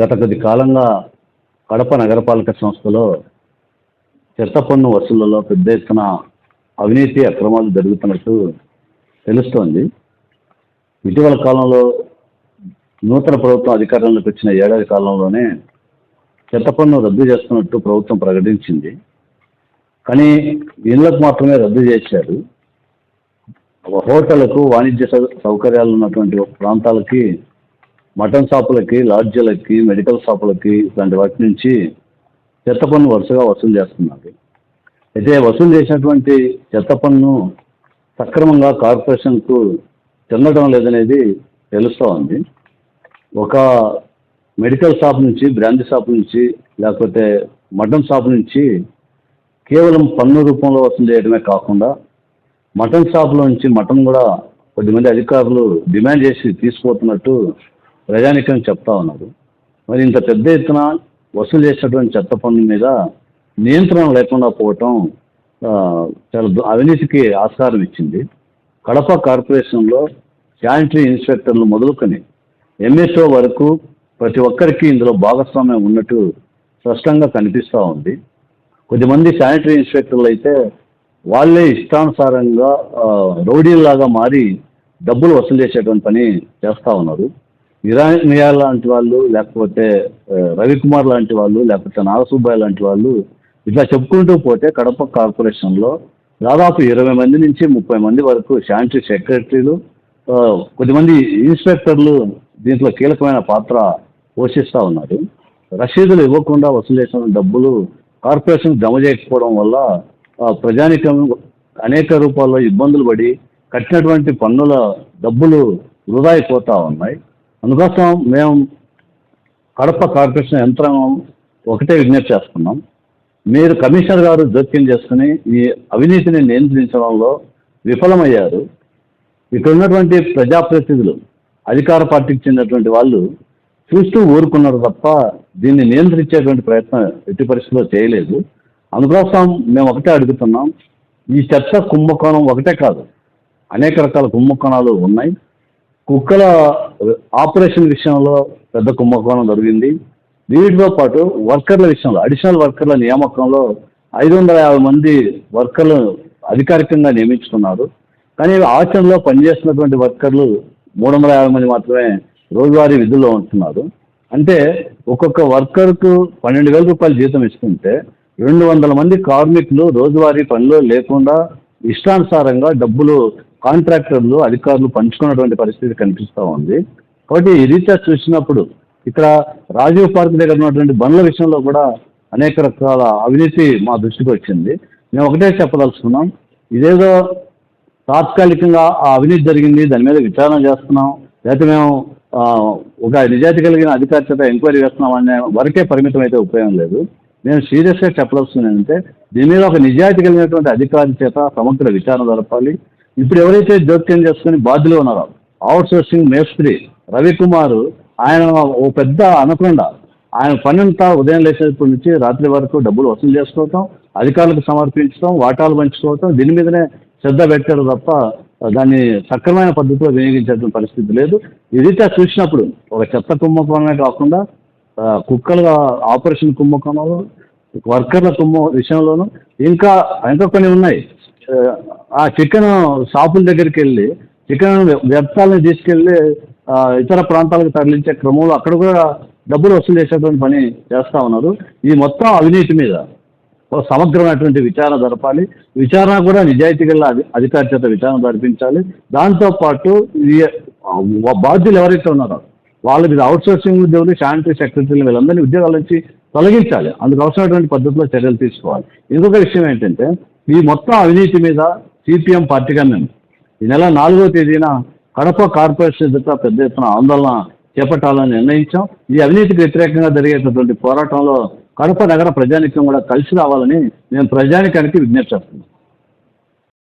గత కొద్ది కాలంగా కడప నగరపాలక సంస్థలో చెత్త పన్ను వసూళ్ళలో పెద్ద ఎత్తున అవినీతి అక్రమాలు జరుగుతున్నట్టు తెలుస్తోంది. ఇటీవల కాలంలో నూతన ప్రభుత్వం అధికారంలోకి వచ్చిన ఏడాది కాలంలోనే చెత్త పన్ను రద్దు చేస్తున్నట్టు ప్రభుత్వం ప్రకటించింది. కానీ ఇళ్ళకు మాత్రమే రద్దు చేశారు. హోటళ్ళకు వాణిజ్య సౌ- సౌకర్యాలు ఉన్నటువంటి ప్రాంతాలకి మటన్ షాపులకి లాడ్జీలకి మెడికల్ షాపులకి ఇలాంటి వాటి నుంచి చెత్త పన్ను వరుసగా వసూలు చేస్తున్నారు. అయితే వసూలు చేసినటువంటి చెత్త పన్ను సక్రమంగా కార్పొరేషన్కు చెందడం లేదనేది తెలుస్తూ ఉంది. ఒక మెడికల్ షాప్ నుంచి బ్రాండ్ షాప్ నుంచి లేకపోతే మటన్ షాప్ నుంచి కేవలం పన్ను రూపంలో వసూలు చేయడమే కాకుండా మటన్ షాప్లో నుంచి మటన్ కూడా కొద్దిమంది అధికారులు డిమాండ్ చేసి తీసుకుపోతున్నట్టు ప్రజానికం చెప్తా ఉన్నారు మరి ఇంత పెద్ద ఎత్తున వసూలు చేసినటువంటి చెత్త పన్ను మీద నియంత్రణ లేకుండా పోవటం చాలా అవినీతికి ఆస్కారం ఇచ్చింది. కడప కార్పొరేషన్లో శానిటరీ ఇన్స్పెక్టర్లు మొదలుకొని ఎంఎస్ఓ వరకు ప్రతి ఒక్కరికి ఇందులో భాగస్వామ్యం ఉన్నట్టు స్పష్టంగా కనిపిస్తూ ఉంది. కొద్దిమంది శానిటరీ ఇన్స్పెక్టర్లు అయితే వాళ్ళే ఇష్టానుసారంగా రౌడీలాగా రౌడీల్లాగా మారి డబ్బులు వసూలు చేసేటువంటి పని చేస్తూ ఉన్నారు. ఇరానియా లాంటి వాళ్ళు లేకపోతే రవికుమార్ లాంటి వాళ్ళు లేకపోతే నాగసుబ్బాయి లాంటి వాళ్ళు ఇట్లా చెప్పుకుంటూ పోతే కడప కార్పొరేషన్లో దాదాపు ఇరవై మంది నుంచి ముప్పై మంది వరకు శానిటరీ సెక్రటరీలు కొద్దిమంది ఇన్స్పెక్టర్లు దీంట్లో కీలకమైన పాత్ర పోషిస్తూ ఉన్నారు. రసీదులు ఇవ్వకుండా వసూలు చేసిన డబ్బులు కార్పొరేషన్ జమ చేయకపోవడం వల్ల ప్రజానికం అనేక రూపాల్లో ఇబ్బందులు పడి కట్టినటువంటి పన్నుల డబ్బులు వృధా అయిపోతూ ఉన్నాయి. అందుకోసం మేము కడప కార్పొరేషన్ యంత్రాంగం ఒకటే విజ్ఞప్తి చేస్తున్నాం. మీరు కమిషనర్ గారు జోక్యం చేసుకుని ఈ అవినీతిని నియంత్రించడంలో విఫలమయ్యారు. ఇక్కడ ఉన్నటువంటి ప్రజాప్రతినిధులు అధికార పార్టీకి చెందినటువంటి వాళ్ళు చూస్తూ ఊరుకున్నారు తప్ప దీన్ని నియంత్రించేటువంటి ప్రయత్నం ఎట్టి పరిస్థితిలో చేయలేదు. అందుకోసం మేము ఒకటే అడుగుతున్నాం. ఈ చర్చ కుంభకోణం ఒకటే కాదు. అనేక రకాల కుంభకోణాలు ఉన్నాయి. కుక్కల ఆపరేషన్ విషయంలో పెద్ద కుంభకోణం జరిగింది. వీటితో పాటు వర్కర్ల విషయంలో అడిషనల్ వర్కర్ల నియామకంలో ఐదు వందల యాభై మంది వర్కర్లు అధికారికంగా నియమించుకున్నారు. కానీ ఆచరణలో పనిచేస్తున్నటువంటి వర్కర్లు మూడు వందల యాభై మంది మాత్రమే రోజువారీ విధుల్లో ఉంటున్నారు. అంటే ఒక్కొక్క వర్కర్కు పన్నెండు వేల రూపాయలు జీతం ఇస్తుంటే రెండు వందల మంది కార్మికులు రోజువారీ పనిలో లేకుండా ఇష్టానుసారంగా డబ్బులు కాంట్రాక్టర్లు అధికారులు పంచుకున్నటువంటి పరిస్థితి కనిపిస్తూ ఉంది. కాబట్టి ఈ రీత్యా చూసినప్పుడు ఇక్కడ రాజీవ్ పార్క్ దగ్గర ఉన్నటువంటి బండ్ల విషయంలో కూడా అనేక రకాల అవినీతి మా దృష్టికి వచ్చింది. మేము ఒకటే చెప్పదలుచుకున్నాం ఇదేదో తాత్కాలికంగా ఆ అవినీతి జరిగింది దాని మీద విచారణ చేస్తున్నాం లేకపోతే మేము ఒక నిజాయితీ కలిగిన అధికారి చేత ఎంక్వైరీ చేస్తున్నాం అనే వరకే పరిమితం అయితే ఉపయోగం లేదు. నేను సీరియస్గా చెప్పదలుచుకున్నానంటే దీని మీద ఒక నిజాయితీ కలిగినటువంటి అధికారి చేత సమగ్ర విచారణ జరపాలి. ఇప్పుడు ఎవరైతే జోక్యం చేసుకుని బాధ్యులు ఉన్నారో అవుట్ సోర్సింగ్ మేస్త్రి రవికుమార్ ఆయన ఓ పెద్ద అనకుండా ఆయన పని అంతా ఉదయం లేచేటప్పటి నుంచి రాత్రి వరకు డబ్బులు వసూలు చేసుకోవటం అధికారులకు సమర్పించడం వాటాలు పంచుకోవటం దీని మీదనే శ్రద్ధ పెట్టారు తప్ప దాన్ని సక్రమైన పద్ధతిలో వినియోగించేటువంటి పరిస్థితి లేదు. ఇది చూసినప్పుడు ఒక చెత్త కుంభకోణమే కాకుండా కుక్కల ఆపరేషన్ కుంభకోణంలో వర్కర్ల కుంభ విషయంలోనూ ఇంకా ఇంకా కొన్ని ఉన్నాయి. ఆ, చికెన్ షాపుల దగ్గరికి వెళ్ళి చికెన్ వ్యర్థాలను తీసుకెళ్ళి ఇతర ప్రాంతాలకు తరలించే క్రమంలో అక్కడ కూడా డబ్బులు వసూలు చేసేటువంటి పని చేస్తూ ఉన్నారు. ఈ మొత్తం అవినీతి మీద ఒక సమగ్రమైనటువంటి విచారణ జరపాలి. విచారణ కూడా నిజాయితీ గల అధికారిత అధికారి చేత విచారణ జరిపించాలి. దాంతోపాటు ఈ బాధ్యులు ఎవరైతే ఉన్నారో వాళ్ళ మీద అవుట్ సోర్సింగ్ ఉద్యోగులు శానిటరీ సెక్రటరీలు వీళ్ళందరినీ ఉద్యోగాల నుంచి తొలగించాలి. అందుకు అవసరమైనటువంటి పద్ధతిలో చర్యలు తీసుకోవాలి. ఇంకొక విషయం ఏంటంటే ఈ మొత్తం అవినీతి మీద సిపిఎం పార్టీగా మేము ఈ నెల నాలుగో తేదీన కడప కార్పొరేషన్ ఎదుట పెద్ద ఎత్తున ఆందోళన చేపట్టాలని నిర్ణయించాం. ఈ అవినీతికి వ్యతిరేకంగా జరిగేటటువంటి పోరాటంలో కడప నగర ప్రజానికం కూడా కలిసి రావాలని మేము ప్రజానికానికి విజ్ఞప్తి చేస్తున్నాను